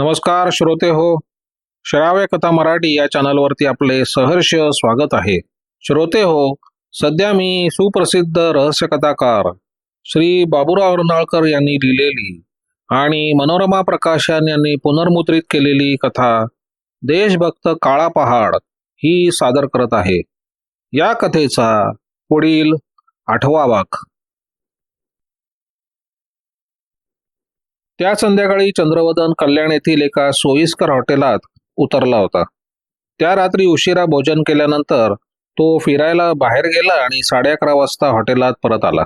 नमस्कार श्रोते हो श्राव्य कथा मराठी या चॅनलवरती आपले सहर्ष स्वागत आहे. श्रोते हो सध्या मी सुप्रसिद्ध रहस्य कथाकार श्री बाबूराव अर्नाळकर यांनी लिहिलेली आणि मनोरमा प्रकाशन यांनी पुनर्मुद्रित केलेली कथा देशभक्त काळा पहाड ही सादर करत आहे. या कथेचा पुढील आठवा भाग त्या संध्याकाळी चंद्रवदन कल्याण येथील एका सोयीस्कर हॉटेलात उतरला होता. त्या रात्री उशिरा भोजन केल्यानंतर तो फिरायला बाहेर गेला आणि साडे अकरा वाजता हॉटेलात परत आला.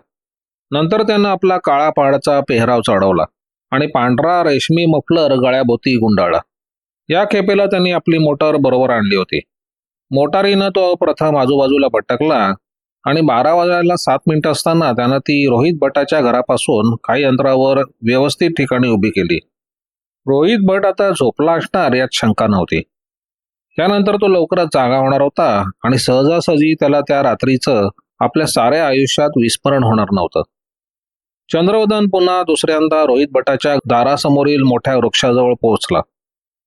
नंतर त्यानं आपला काळा पहाडचा पेहराव चढवला आणि पांढरा रेशमी मफलर गळ्याभोवती गुंडाळला. या खेपेला त्यांनी आपली मोटार बरोबर आणली होती. मोटारीनं तो प्रथम आजूबाजूला भटकला आणि बारा वाजायला सात मिनिटं असताना त्यानं ती रोहित भटाच्या घरापासून काही अंतरावर व्यवस्थित ठिकाणी उभी केली. रोहित भट आता झोपला असणार यात शंका नव्हती. त्यानंतर तो लवकरच जागा होणार होता आणि सहजासहजी त्याला त्या रात्रीचं आपल्या साऱ्या आयुष्यात विस्मरण होणार नव्हतं. चंद्रवदन पुन्हा दुसऱ्यांदा रोहित भटाच्या दारासमोरील मोठ्या वृक्षाजवळ पोहोचला.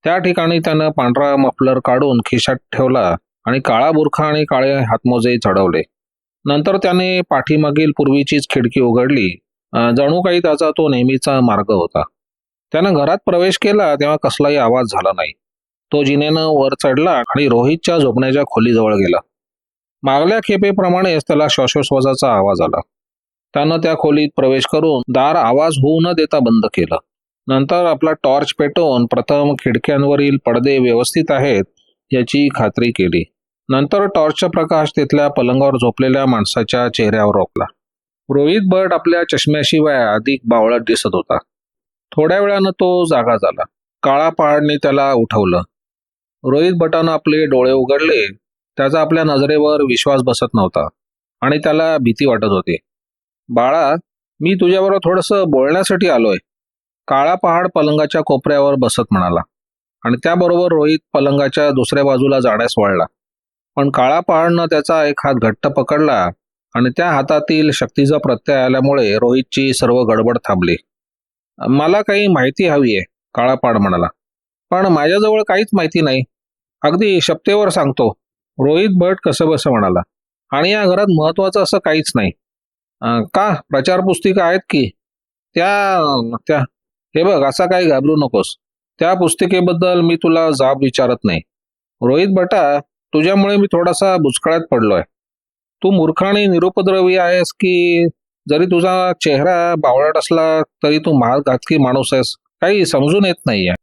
त्या ठिकाणी त्यानं पांढरा मफलर काढून खिशात ठेवला आणि काळा बुरखा आणि काळे हातमोजे चढवले. नंतर त्याने पाठीमागील पूर्वीचीच खिडकी उघडली. जणू काही त्याचा तो नेहमीचा मार्ग होता. त्यानं घरात प्रवेश केला तेव्हा कसलाही आवाज झाला नाही. तो जिनेनं वर चढला आणि रोहितच्या झोपण्याच्या खोलीजवळ गेला. मागल्या खेपेप्रमाणेच त्याला श्वासोश्वासाचा आवाज आला. त्यानं त्या खोलीत प्रवेश करून दार आवाज होऊ न देता बंद केलं. नंतर आपला टॉर्च पेटवून प्रथम खिडक्यांवरील पडदे व्यवस्थित आहेत याची खात्री केली. नंतर टॉर्चचा प्रकाश तिथल्या पलंगावर झोपलेल्या माणसाच्या चेहऱ्यावर रोखला. रोहित भट आपल्या चष्म्याशिवाय अधिक बावळट दिसत होता. थोड्या वेळानं तो जागा झाला. काळा पहाडने त्याला उठवलं. रोहित भटानं आपले डोळे उघडले. त्याचा आपल्या नजरेवर विश्वास बसत नव्हता आणि त्याला भीती वाटत होती. बाळा मी तुझ्याबरोबर थोडंसं बोलण्यासाठी आलोय. काळा पहाड पलंगाच्या कोपऱ्यावर बसत म्हणाला आणि त्याबरोबर रोहित पलंगाच्या दुसऱ्या बाजूला जाण्यास वळला. पण काळा पहाडनं त्याचा एक हात घट्ट पकडला आणि त्या हातातील शक्तीचा प्रत्यय आल्यामुळे रोहितची सर्व गडबड थांबली. मला काही माहिती हवी आहे काळापाड म्हणाला. पण माझ्याजवळ काहीच माहिती नाही. अगदी शपतेवर सांगतो. रोहित भट कसं बसं म्हणाला. आणि या घरात महत्वाचं असं काहीच नाही. का? प्रचार पुस्तिका आहेत की? त्या त्या हे बघ असा काही घाबरू नकोस. त्या पुस्तिकेबद्दल मी तुला जाब विचारत नाही. रोहित भटा तुझ्यामुळे मी थोडासा बुचकळ्यात पडलोय. तू मूर्ख आणि निरुपद्रवी आहेस की जरी तुझा चेहरा बावळट असला तरी तू महाघातकी माणूस आहेस. काही समजून येत नाहीये.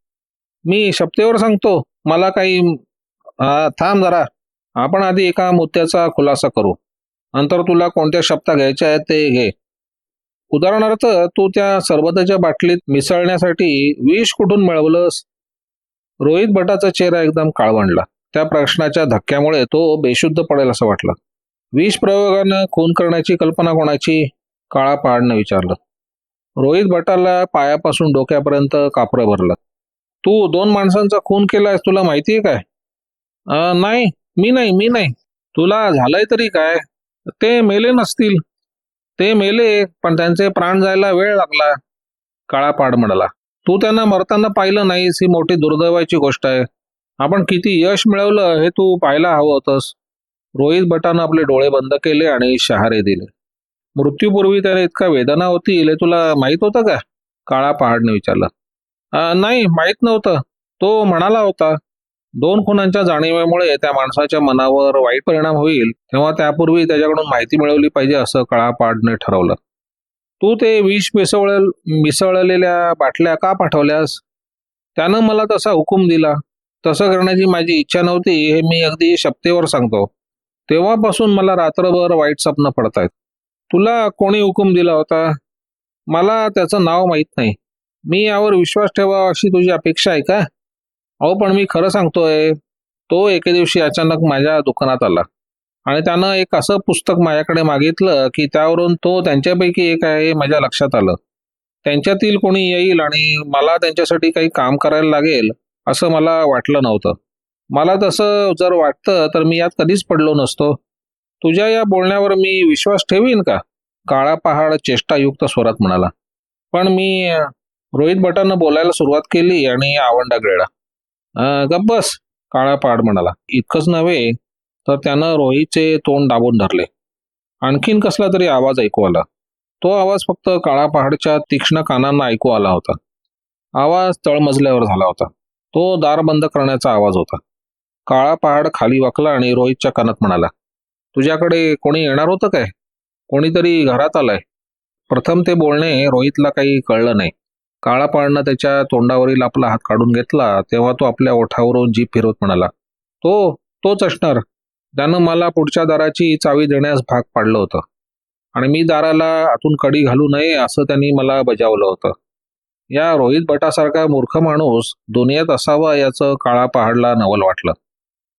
मी शपथेवर सांगतो मला काही थांब जरा. आपण आधी एका मुद्द्याचा खुलासा करू. नंतर तुला कोणत्या शब्दा घ्यायच्या आहेत ते घे. उदाहरणार्थ तू त्या सरबताच्या बाटलीत मिसळण्यासाठी विष कुठून मिळवलंस? रोहित भटाचा चेहरा एकदम काळवंडला. त्या प्रश्नाच्या धक्क्यामुळे तो बेशुद्ध पडेल असं वाटलं. विष प्रयोगानं खून करण्याची कल्पना कोणाची? काळा पाडनं विचारलं. रोहित भटाला पायापासून डोक्यापर्यंत कापरं भरलं. तू दोन माणसांचा खून केलायस तुला माहितीये काय? नाही. मी नाही मी नाही. तुला झालंय तरी काय? ते मेले नसतील. ते मेले पण त्यांचे प्राण जायला वेळ लागला. काळा पाड म्हणाला. तू त्यांना मरताना पाहिलं नाहीस ही मोठी दुर्दैवाची गोष्ट आहे. आपण किती यश मिळवलं हे तू पाहायला हवं होतंस. रोहित भटानं आपले डोळे बंद केले आणि शहारे दिले. मृत्यूपूर्वी त्याने इतका वेदना होतील हे तुला माहीत होतं का? काळा पहाडने विचारलं. नाही माहीत नव्हतं. तो म्हणाला होता दोन खुनांच्या जाणीवेमुळे त्या माणसाच्या मनावर वाईट परिणाम होईल तेव्हा त्यापूर्वी त्याच्याकडून माहिती मिळवली पाहिजे असं काळा पहाडने ठरवलं. तू ते विष मिसळ मिसळलेल्या बाटल्या का पाठवल्यास? त्यानं मला तसा हुकूम दिला. तसं करण्याची माझी इच्छा नव्हती हे मी अगदी शपथेवर सांगतो. तेव्हापासून मला रात्रभर वाईट स्वप्न पडतायत. तुला कोणी हुकूम दिला होता? मला त्याचं नाव माहीत नाही. मी यावर विश्वास ठेवा अशी तुझी अपेक्षा आहे का? अहो पण मी खरं सांगतोय तो एके दिवशी अचानक माझ्या दुकानात आला. आणि त्यानं एक असं पुस्तक माझ्याकडे मागितलं की त्यावरून तो त्यांच्यापैकी एक आहे माझ्या लक्षात आलं. त्यांच्यातील कोणी येईल आणि मला त्यांच्यासाठी काही काम करायला लागेल असं मला वाटलं नव्हतं. मला तसं जर वाटतं तर मी यात कधीच पडलो नसतो. तुझ्या या बोलण्यावर मी विश्वास ठेवीन का? काळा पहाड चेष्टायुक्त स्वरात म्हणाला. पण मी रोहित भटानं बोलायला सुरुवात केली आणि आवंडा गिळला गब्बस बस काळा पहाड म्हणाला. इतकंच नव्हे तर त्यानं रोहितचे तोंड दाबून धरले. आणखीन कसला तरी आवाज ऐकू आला. तो आवाज फक्त काळा पहाडच्या तीक्ष्ण कानांना ऐकू आला होता. आवाज तळमजल्यावर झाला होता. तो दार बंद करण्याचा आवाज होता. काळा पहाड खाली वाकला आणि रोहितच्या कानात म्हणाला तुझ्याकडे कोणी येणार होतं काय? कोणीतरी घरात आलाय. प्रथम ते बोलणे रोहितला काही कळलं नाही. काळा पहाडनं त्याच्या तोंडावरील आपला हात काढून घेतला तेव्हा तो आपल्या ओठावरून जीप फिरवत म्हणाला तो तोच असणार. त्यानं मला पुढच्या दाराची चावी देण्यास भाग पाडलं होतं आणि मी दाराला आतून कडी घालू नये असं त्यांनी मला बजावलं होतं. या रोहित भटासारखा मूर्ख माणूस दुनियेत असावा याचं काळा पहाडला नवल वाटलं.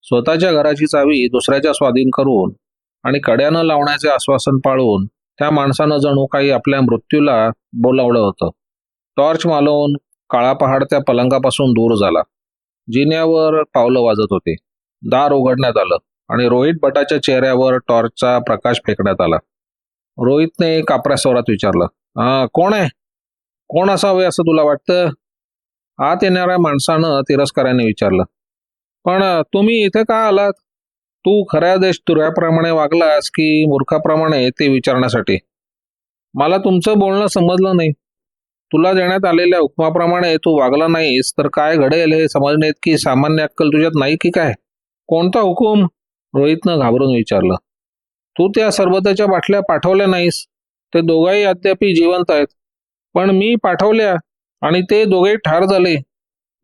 स्वतःच्या घराची चावी दुसऱ्याच्या स्वाधीन करून आणि कड्यानं लावण्याचे आश्वासन पाळून त्या माणसानं जणू काही आपल्या मृत्यूला बोलावलं होतं. टॉर्च मालवून काळा पहाड त्या पलंगापासून दूर झाला. जिन्यावर पावलं वाजत होते. दार उघडण्यात आलं आणि रोहित भटाच्या चेहऱ्यावर टॉर्चचा प्रकाश फेकण्यात आला. रोहितने कापऱ्या स्वरात विचारलं हा कोण आहे? कोण असावे असं तुला वाटतं? आत येणाऱ्या माणसानं तिरस्काराने विचारलं. पण तुम्ही इथे का आलात? तू खऱ्या देश तुऱ्याप्रमाणे वागलास की मूर्खाप्रमाणे ते विचारण्यासाठी? मला तुमचं बोलणं समजलं नाही. तुला देण्यात आलेल्या हुकमाप्रमाणे तू वागला नाहीस तर काय घडेल हे समजणे इतकी सामान्य अक्कल तुझ्यात नाही की काय? कोणता हुकूम? रोहितनं घाबरून विचारलं. तू त्या सरबताच्या बाटल्या पाठवल्या नाहीस. ते दोघंही अद्यापी जिवंत आहेत. पण मी पाठवल्या आणि ते दोघे ठार झाले.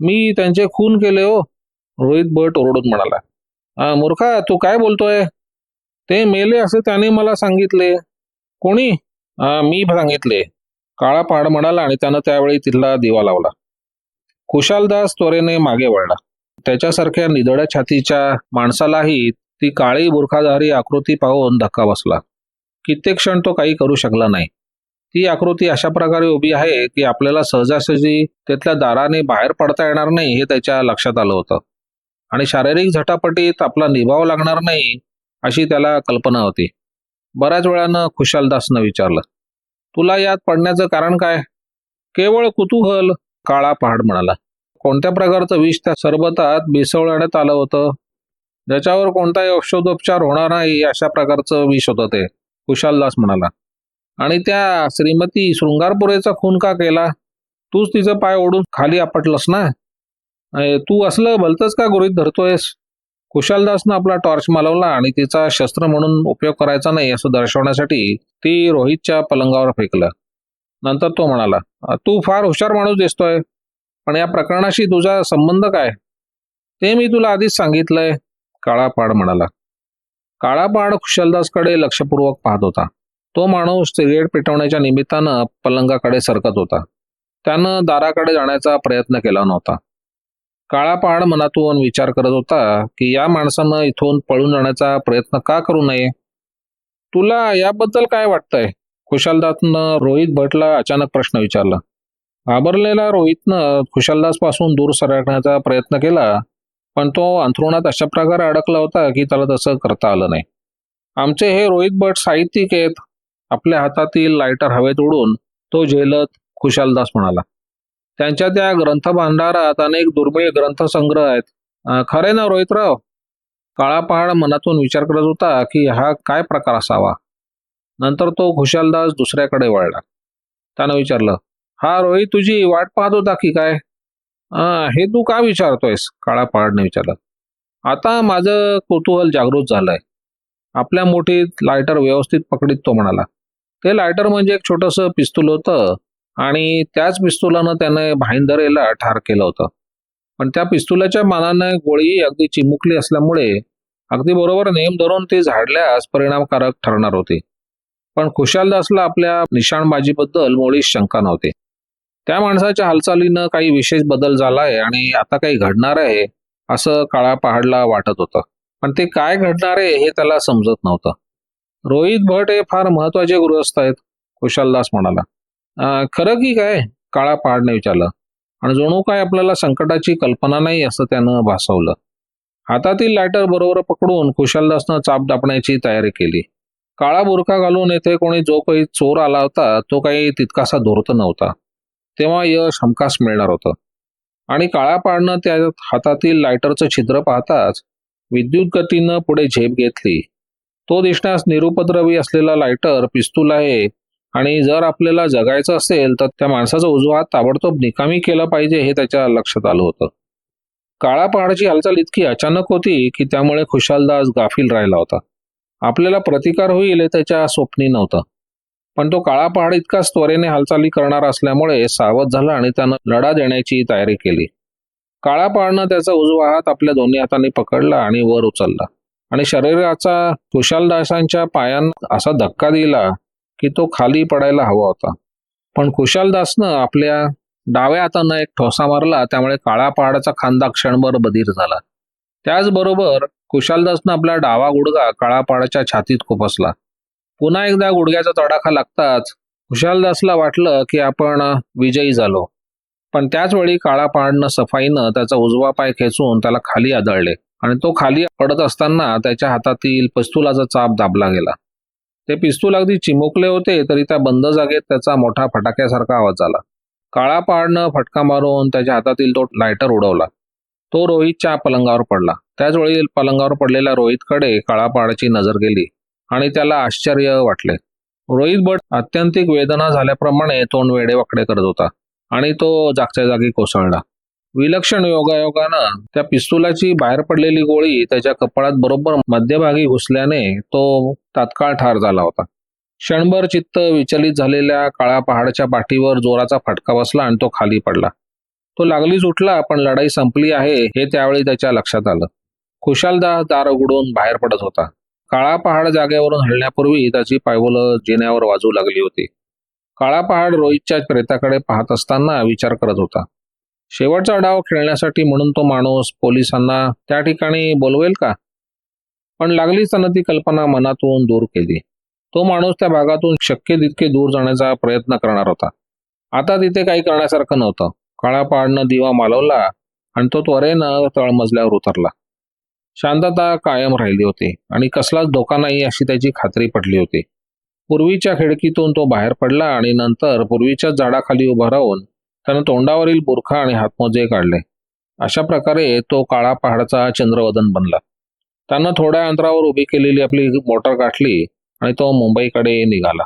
मी त्यांचे खून केले हो रोहित भट ओरडून म्हणाला. मूर्खा तू काय बोलतोय? ते मेले असे त्याने मला सांगितले. कोणी? मी सांगितले. काळा पाड म्हणाला आणि त्यानं त्यावेळी तिथला दिवा लावला. खुशालदास त्वरेने मागे वळला. त्याच्यासारख्या निधड्या छातीच्या माणसालाही ती काळी बुरखाधारी आकृती पाहून धक्का बसला. कित्येक क्षण तो काही करू शकला नाही. ती आकृती अशा प्रकारे उभी आहे की आपल्याला सहजासहजी तिथल्या दाराने बाहेर पडता येणार नाही हे त्याच्या लक्षात आलं होतं. आणि शारीरिक झटापटीत आपला निभाव लागणार नाही अशी त्याला कल्पना होती. बऱ्याच वेळानं खुशालदासनं विचारलं तुला यात पडण्याचं कारण काय? केवळ कुतूहल काळा पहाड म्हणाला. कोणत्या प्रकारचं विष त्या सरबतात मिसळण्यात आलं होतं? ज्याच्यावर कोणताही औषधोपचार होणार नाही अशा प्रकारचं विष होतं ते. कुशालदास म्हणाला आणि त्या श्रीमती शृंगारपुरेचा खून का केला? तूच तिचं पाय ओढून खाली आपटलंस ना? तू असलं भलतंच का गृहीत धरतोयस? कुशालदासनं आपला टॉर्च मालवला आणि तिचा शस्त्र म्हणून उपयोग करायचा नाही असं दर्शवण्यासाठी ती रोहितच्या पलंगावर फेकलं. नंतर तो म्हणाला तू फार हुशार माणूस दिसतोय पण या प्रकरणाशी तुझा संबंध काय? ते मी तुला आधीच सांगितलंय काळापाड म्हणाला. काळापाड कुशलदासकडे लक्षपूर्वक पाहत होता. तो माणूस सिगरेट पेटवण्याच्या निमित्तानं पलंगाकडे सरकत होता. त्यानं दाराकडे जाण्याचा प्रयत्न केला नव्हता. काळा पहाड मनातून विचार करत होता की या माणसानं इथून पळून जाण्याचा प्रयत्न का करू नये? तुला याबद्दल काय वाटतंय? खुशालदासनं रोहित भटला अचानक प्रश्न विचारला. घाबरलेला रोहितनं खुशालदासपासून दूर सरकण्याचा प्रयत्न केला पण तो अंथरुणात अशा प्रकारे अडकला होता की त्याला तसं करता आलं नाही. आमचे हे रोहित भट साहित्यिक आहेत. आपल्या हातातील लायटर हवेत उडून तो झेलत खुशालदास म्हणाला. त्यांच्या त्या ग्रंथ भांडारात अनेक दुर्मिळ ग्रंथसंग्रह आहेत. खरे ना रोहितराव? काळा पहाड मनातून विचार करत होता की हा काय प्रकार असावा? नंतर तो खुशालदास दुसऱ्याकडे वळला. त्यानं विचारलं हा रोहित तुझी वाट पाहत होता की काय? हे तू का विचारतोयस? काळा पहाडने विचारलं. आता माझं कुतूहल जागृत झालंय. आपल्या मुठीत लायटर व्यवस्थित पकडीत तो म्हणाला ते लायटर म्हणजे एक छोटंसं पिस्तूल होतं आणि त्याच पिस्तुलानं त्याने भाईंदरेला ठार केलं होतं. पण त्या पिस्तुलाच्या मानाने गोळी अगदी चिमुकली असल्यामुळे अगदी बरोबर नेम धरून ती झाडल्यास परिणामकारक ठरणार होती. पण खुशालदासला आपल्या निशाणबाजीबद्दल मुळीच शंका नव्हती. त्या माणसाच्या हालचालीनं काही विशेष बदल झालाय आणि आता काही घडणार आहे असं काळा पहाडला वाटत होतं. पण ते काय घडणार आहे हे त्याला समजत नव्हतं. रोहित भट हे फार महत्त्वाचे गृहस्थ आहेत कुशलदास म्हणाला. खरं की काय? काळा पहाडने विचारलं. आणि जणू काय आपल्याला संकटाची कल्पना नाही असं त्यानं भासवलं. हातातील लायटर बरोबर पकडून कुशलदासनं चाप दापण्याची तयारी केली. काळा बुरखा घालून येथे कोणी जो काही चोर आला होता तो काही तितकासा धोरत नव्हता. तेव्हा यश हमखास मिळणार होतं. आणि काळा पाडणं त्या हातातील लायटरचं छिद्र पाहताच विद्युत गतीनं पुढे झेप घेतली. तो दिसण्यास निरुपद्रवी असलेला लायटर पिस्तूल आहे. आणि जर आपल्याला जगायचं असेल तर त्या माणसाचा उजवा हात ताबडतोब निकामी केला पाहिजे हे त्याच्या लक्षात आलं होतं. काळा पहाडची हालचाल इतकी अचानक होती की त्यामुळे खुशालदास गाफील राहिला होता. आपल्याला प्रतिकार होईल हे त्याच्या स्वप्नी नव्हतं. पण तो काळा पहाड इतकाच त्वरेने हालचाली करणार असल्यामुळे सावध झाला आणि त्यानं लढा देण्याची तयारी केली. काळा पहाडनं त्याचा उजवा हात आपल्या दोन्ही हातांनी पकडला आणि वर उचलला. आणि शरीराचा कुशालदासांच्या पायांना असा धक्का दिला की तो खाली पडायला हवा होता. पण कुशालदासनं आपल्या डाव्या हातानं एक ठोसा मारला त्यामुळे काळा पहाडाचा खांदा क्षणभर बधीर झाला. त्याचबरोबर कुशालदासनं आपला डावा गुडगा काळा पहाडाच्या छातीत खुपसला. पुन्हा एकदा गुडघ्याचा तडाखा लागताच कुशालदासला वाटलं की आपण विजयी झालो. पण त्याच वेळी काळा पहाडनं सफाईनं त्याचा उजवा पाय खेचून त्याला खाली आदळले. आणि तो खाली पडत असताना त्याच्या हातातील पिस्तुलाचा चाप दाबला गेला. ते पिस्तूल अगदी चिमुकले होते तरी त्या बंद जागेत त्याचा मोठा फटाक्यासारखा आवाज झाला. काळा पाडनं फटका मारून त्याच्या हातातील तो लायटर उडवला. तो रोहितच्या पलंगावर पडला. त्याच वेळी पलंगावर पडलेल्या रोहितकडे काळापाडाची नजर गेली आणि त्याला आश्चर्य वाटले. रोहित भट अत्यंतिक वेदना झाल्याप्रमाणे तोंड वेडेवाकडे करत होता आणि तो जागच्या जागी कोसळला. विलक्षण योगायोगानं त्या पिस्तुलाची बाहेर पडलेली गोळी त्याच्या कपाळात बरोबर मध्यभागी घुसल्याने तो तात्काळ ठार झाला होता. क्षणभर चित्त विचलित झालेल्या काळ्या पहाडच्या पाठीवर जोराचा फटका बसला आणि तो खाली पडला. तो लागलीच उठला पण लढाई संपली आहे हे त्यावेळी त्याच्या लक्षात आलं. खुशालदा दार उघडून बाहेर पडत होता. काळा पहाड जागेवरून हलण्यापूर्वी त्याची पायवलं जिन्यावर वाजू लागली होती. काळा पहाड रोहितच्या प्रेताकडे पाहत असताना विचार करत होता. शेवटचा डाव खेळण्यासाठी म्हणून तो माणूस पोलिसांना त्या ठिकाणी बोलवेल का? पण लागलीच त्यानं ती कल्पना मनातून दूर केली. तो माणूस त्या भागातून शक्य तितके दूर जाण्याचा प्रयत्न करणार होता. आता तिथे काही करण्यासारखं नव्हतं. काळा पाडनं दिवा मालवला आणि तो त्वरेनं तळमजल्यावर उतरला. शांतता कायम राहिली होती आणि कसलाच धोका नाही अशी त्याची खात्री पडली होती. पूर्वीच्या खिडकीतून तो बाहेर पडला आणि नंतर पूर्वीच्या झाडाखाली उभा राहून त्यानं तोंडावरील बुरखा आणि हातमोजे काढले. अशा प्रकारे तो काळा पहाडचा चंद्रवदन बनला. त्यानं थोड्या अंतरावर उभी केलेली आपली मोटर गाठली आणि तो मुंबईकडे निघाला.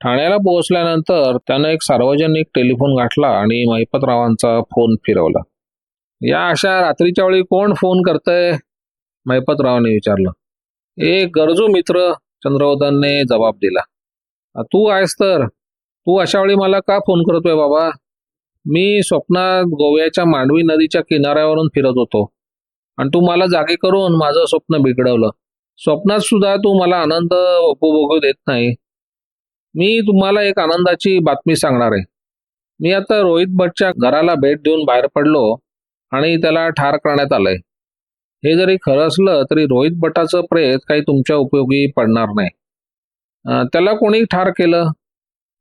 ठाण्याला पोहोचल्यानंतर त्यानं एक सार्वजनिक टेलिफोन गाठला आणि महिपतरावांचा फोन फिरवला. या अशा रात्रीच्या वेळी कोण फोन करतंय? महिपतरावाने विचारलं. एक गरजू मित्र चंद्रवदनने जबाब दिला. तू आहेस तर? तू अशा वेळी मला का फोन करतोय बाबा? मी स्वप्नात गोव्याच्या मांडवी नदीच्या किनाऱ्यावरून फिरत होतो. आणि तू मला जागे करून माझं स्वप्न बिघडवलं. स्वप्नात सुद्धा तू मला आनंद उपभोगू देत नाही. मी तुम्हाला एक आनंदाची बातमी सांगणार आहे. मी आता रोहित भटच्या घराला भेट देऊन बाहेर पडलो आणि त्याला ठार करण्यात आलंय. हे जरी खरं असलं तरी रोहित भटाचं प्रेत काही तुमच्या उपयोगी पडणार नाही. त्याला कोणी ठार केलं?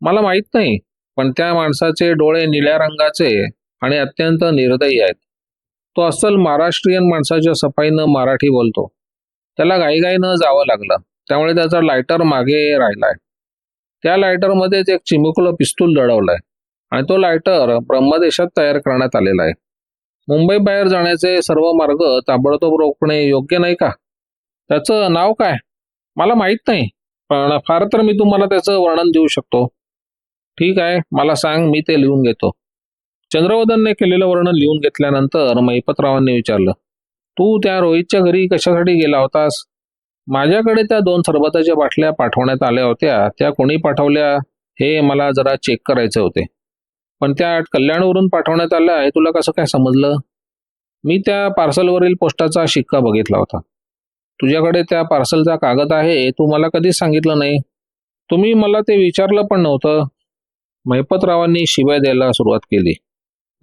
मला माहीत नाही. पण त्या माणसाचे डोळे निळ्या रंगाचे आणि अत्यंत निर्दयी आहेत. तो अस्सल महाराष्ट्रीयन माणसाच्या सफाईनं मराठी बोलतो. त्याला घाईघाईनं जावं लागलं. त्यामुळे त्याचा लायटर मागे राहिलाय. त्या लायटरमध्येच एक चिमुकलं पिस्तूल दडवलंय आणि तो लायटर ब्रह्मदेशात तयार करण्यात आलेला आहे. मुंबई बाहेर जाण्याचे सर्व मार्ग ताबडतोब रोखणे योग्य नाही का? त्याचं नाव काय? मला माहीत नाही. पण फार तर मी तुम्हाला त्याचं वर्णन देऊ शकतो. ठीक आहे मला सांग मी ते लिहून घेतो. चंद्रवदनने केलेलं वर्णन लिहून घेतल्यानंतर महिपतरावांनी विचारलं तू त्या रोहितच्या घरी कशासाठी गेला होतास? माझ्याकडे त्या दोन सरबताच्या बाटल्या पाठवण्यात आल्या होत्या त्या कोणी पाठवल्या? हे मला जरा चेक करायचे होते. पण त्या कल्याणवरून पाठवण्यात आल्या हे तुला कसं काय समजलं? मी त्या पार्सलवरील पोस्टाचा शिक्का बघितला होता. तुझ्याकडे त्या पार्सलचा कागद आहे तू मला कधीच सांगितलं नाही. तुम्ही मला ते विचारलं पण नव्हतं. मैपतरावांनी शिवाय द्यायला सुरुवात केली.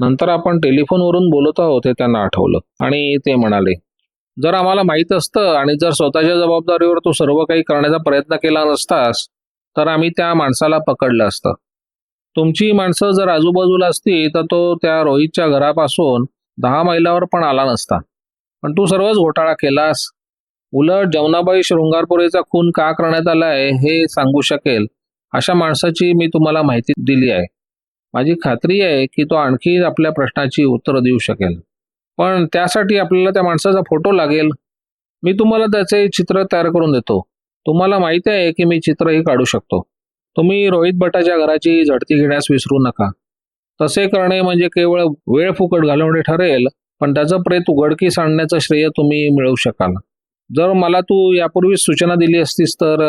नंतर आपण टेलिफोनवरून बोलत आहोत हे त्यांना आठवलं आणि ते म्हणाले जर आम्हाला माहीत असतं आणि जर स्वतःच्या जबाबदारीवर तू सर्व काही करण्याचा प्रयत्न केला नसतास तर आम्ही त्या माणसाला पकडलं असतं. तुमची माणसं जर आजूबाजूला असती तर तो त्या रोहितच्या घरापासून दहा मैलावर पण आला नसता. पण तू सर्वच घोटाळा केलास. उलट जमुनाबाई शृंगारपुरेचा खून का करण्यात आलाय हे सांगू शकेल. अशा माणसाची मी तुम्हाला माहिती दिली आहे. माझी खात्री आहे की तो आणखी आपल्या प्रश्नाची उत्तरं देऊ शकेल. पण त्यासाठी आपल्याला त्या माणसाचा फोटो लागेल. मी तुम्हाला त्याचे चित्र तयार करून देतो. तुम्हाला माहिती आहे की मी चित्रही काढू शकतो. तुम्ही रोहित भटाच्या घराची झडती घेण्यास विसरू नका. तसे करणे म्हणजे केवळ वेळ फुकट घालवणे ठरेल पण त्याचं प्रेत उघडकीस आणण्याचं श्रेय तुम्ही मिळवू शकाल. जर मला तू यापूर्वीच सूचना दिली असतीस तर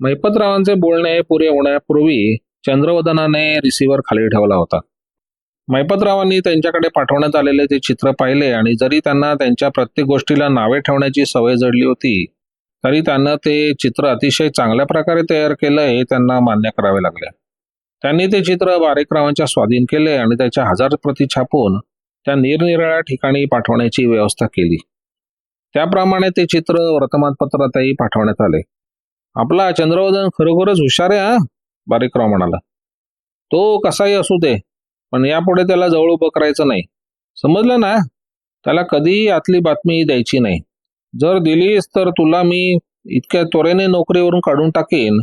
मैपतरावांचे बोलणे पुरे होण्यापूर्वी चंद्रवदनाने रिसिव्हर खाली ठेवला होता. मैपतरावांनी त्यांच्याकडे पाठवण्यात आलेले ते चित्र पाहिले आणि जरी त्यांना त्यांच्या प्रत्येक गोष्टीला नावे ठेवण्याची सवय जडली होती तरी त्यांना ते चित्र अतिशय चांगल्या प्रकारे तयार केलं हे त्यांना मान्य करावे लागले. त्यांनी ते चित्र बारेकरावांच्या स्वाधीन केले आणि त्याच्या हजार प्रती छापून त्या निरनिराळ्या ठिकाणी पाठवण्याची व्यवस्था केली. त्याप्रमाणे ते चित्र वर्तमानपत्रातही पाठवण्यात आले. आपला चंद्रवदन खरोखरच हुशार आहे हा? बारीकराव म्हणाला. तो कसाही असू दे पण यापुढे त्याला जवळ उभं करायचं नाही. समजलं ना? त्याला कधीही आतली बातमी द्यायची नाही. जर दिलीस तर तुला मी इतक्या त्वरेने नोकरीवरून काढून टाकेन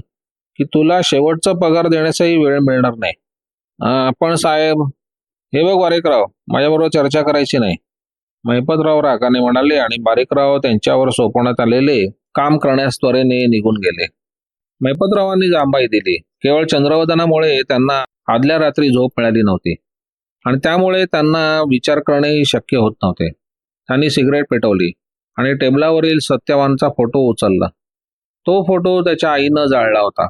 की तुला शेवटचा पगार देण्याचाही वेळ मिळणार नाही. आपण पण साहेब हे बघ बारीकराव माझ्याबरोबर चर्चा करायची नाही. महिपतराव रागाने म्हणाले आणि बारीकराव त्यांच्यावर सोपवण्यात आलेले काम करण्यास त्वरेने निघून गेले. मैपतरावांनी जांबाई दिली. केवळ चंद्रवदनामुळे त्यांना आदल्या रात्री झोप मिळाली नव्हती. आणि त्यामुळे त्यांना विचार करणेही शक्य होत नव्हते. त्यांनी सिगरेट पेटवली आणि टेबलावरील सत्यवानचा फोटो उचलला. तो फोटो त्याच्या आईनं जाळला होता.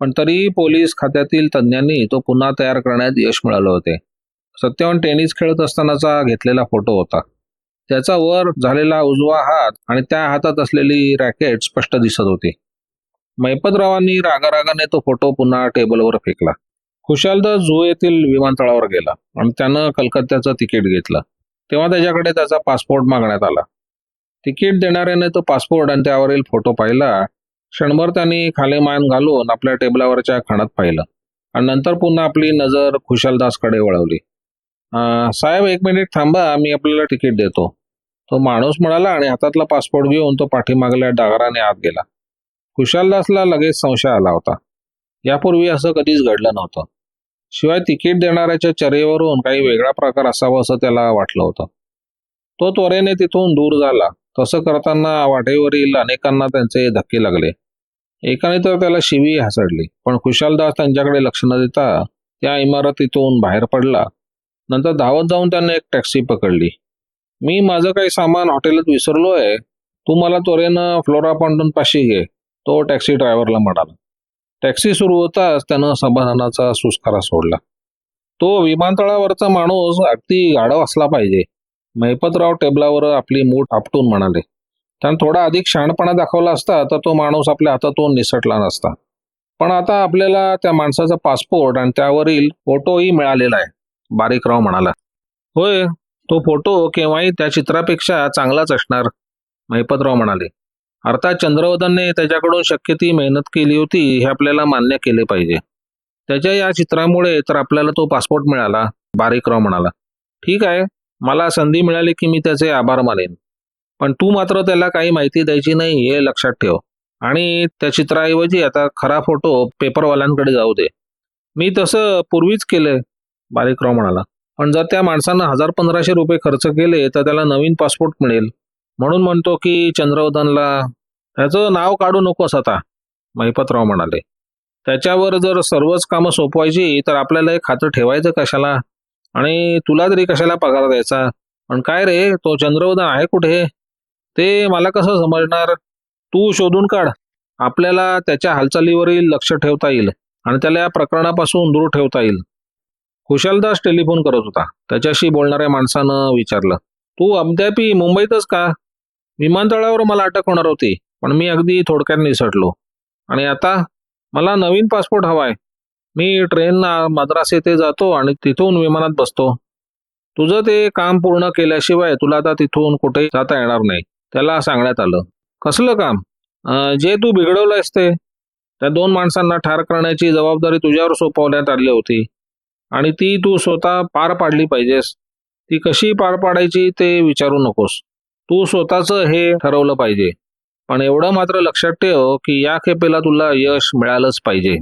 पण तरीही पोलीस खात्यातील तज्ज्ञांनी तो पुन्हा तयार करण्यात यश मिळाले होते. सत्यवान टेनिस खेळत असतानाचा घेतलेला फोटो होता. त्याचा वर झालेला उजवा हात आणि त्या हातात असलेली रॅकेट स्पष्ट दिसत होती. मैपतरावांनी रागारागाने तो फोटो पुन्हा टेबलवर फेकला. खुशालदास झू येथील विमानतळावर गेला आणि त्यानं कलकत्त्याचं तिकीट घेतलं. तेव्हा त्याच्याकडे त्याचा पासपोर्ट मागण्यात आला. तिकीट देणाऱ्याने तो पासपोर्ट आणि त्यावरील फोटो पाहिला. क्षणभर त्यांनी खाली मान घालून आपल्या टेबलावरच्या खणात पाहिलं. आणि नंतर पुन्हा आपली नजर खुशालदासकडे वळवली. साहेब एक मिनिट थांबा मी आपल्याला तिकीट देतो. तो माणूस म्हणाला आणि हातातला पासपोर्ट घेऊन तो पाठीमागल्या डागराने आत गेला. खुशालदासला लगेच संशय आला होता. यापूर्वी असं कधीच घडलं नव्हतं. शिवाय तिकीट देणाऱ्याच्या चरेवरून काही वेगळा प्रकार असावा असं त्याला वाटलं होतं. तो त्वरेने तिथून दूर झाला. तसं करताना वाटेवरील अनेकांना त्यांचे धक्के लागले. एकाने तर त्याला शिवी हासडली पण खुशालदास त्यांच्याकडे लक्ष न देता त्या इमारतीतून बाहेर पडला. नंतर धावत जाऊन त्याने एक टॅक्सी पकडली. मी माझं काही सामान हॉटेलात विसरलोय. तू मला त्वरेनं फ्लोरा पॉन्टून पाशी घे. तो टॅक्सी ड्रायव्हरला म्हणाला. टॅक्सी सुरू होताच त्यानं समाधानाचा सुस्कारा सोडला. तो विमानतळावरचा माणूस अगदी गाढव असला पाहिजे. मैपतराव टेबलावर आपली मूठ आपटून म्हणाले. त्यानं थोडा अधिक शहाणपणा दाखवला असता तर तो माणूस आपल्या हातातून निसटला नसता. पण आता आपल्याला त्या माणसाचा पासपोर्ट आणि त्यावरील फोटोही मिळालेला आहे बारीकराव म्हणाला. होय तो फोटो केव्हाही त्या चित्रापेक्षा चांगलाच असणार महिपतराव म्हणाले. अर्थात चंद्रवदनने त्याच्याकडून शक्य ती मेहनत केली होती हे आपल्याला मान्य केले पाहिजे. त्याच्या या चित्रामुळे तर आपल्याला तो पासपोर्ट मिळाला बारीकराव म्हणाला. ठीक आहे मला संधी मिळाली की मी त्याचे आभार मानेन. पण तू मात्र त्याला काही माहिती द्यायची नाही हे लक्षात ठेव. आणि त्या चित्राऐवजी आता खरा फोटो पेपरवाल्यांकडे जाऊ दे. मी तसं पूर्वीच केलंय बारीकराव म्हणाला. पण जर त्या माणसानं हजार पंधराशे रुपये खर्च केले तर त्याला नवीन पासपोर्ट मिळेल. म्हणून म्हणतो की चंद्रवदनला त्याचं नाव काढू नकोस आता महिपतराव म्हणाले. त्याच्यावर जर सर्वच कामं सोपवायची तर आपल्याला एक खातं ठेवायचं कशाला? आणि तुला तरी कशाला पगार द्यायचा? पण काय रे तो चंद्रवदन आहे कुठे? ते मला कसं समजणार? तू शोधून काढ. आपल्याला त्याच्या हालचालीवरील लक्ष ठेवता येईल आणि त्याला या प्रकरणापासून दूर ठेवता येईल. कुशलदास टेलिफोन करत होता. त्याच्याशी बोलणाऱ्या माणसानं विचारलं तू अद्यापी मुंबईतच का? विमानतळावर मला अटक होणार होती पण मी अगदी थोडक्यात निसटलो. आणि आता मला नवीन पासपोर्ट हवाय. मी ट्रेन मद्रास येथे जातो आणि तिथून विमानात बसतो. तुझं ते काम पूर्ण केल्याशिवाय तुला आता तिथून कुठे जाता येणार नाही. त्याला सांगण्यात आलं. कसलं काम? जे तू बिघडवलंयस ते. त्या दोन माणसांना ठार करण्याची जबाबदारी तुझ्यावर सोपवण्यात आली होती. आणि ती तू स्वतः पार पाडली पाहिजेस. ती कशी पार पाडायची ते विचारू नकोस. तू स्वतःचं हे ठरवलं पाहिजे. पण एवढं मात्र लक्षात ठेव की या खेपेला तुला यश मिळालंच पाहिजे.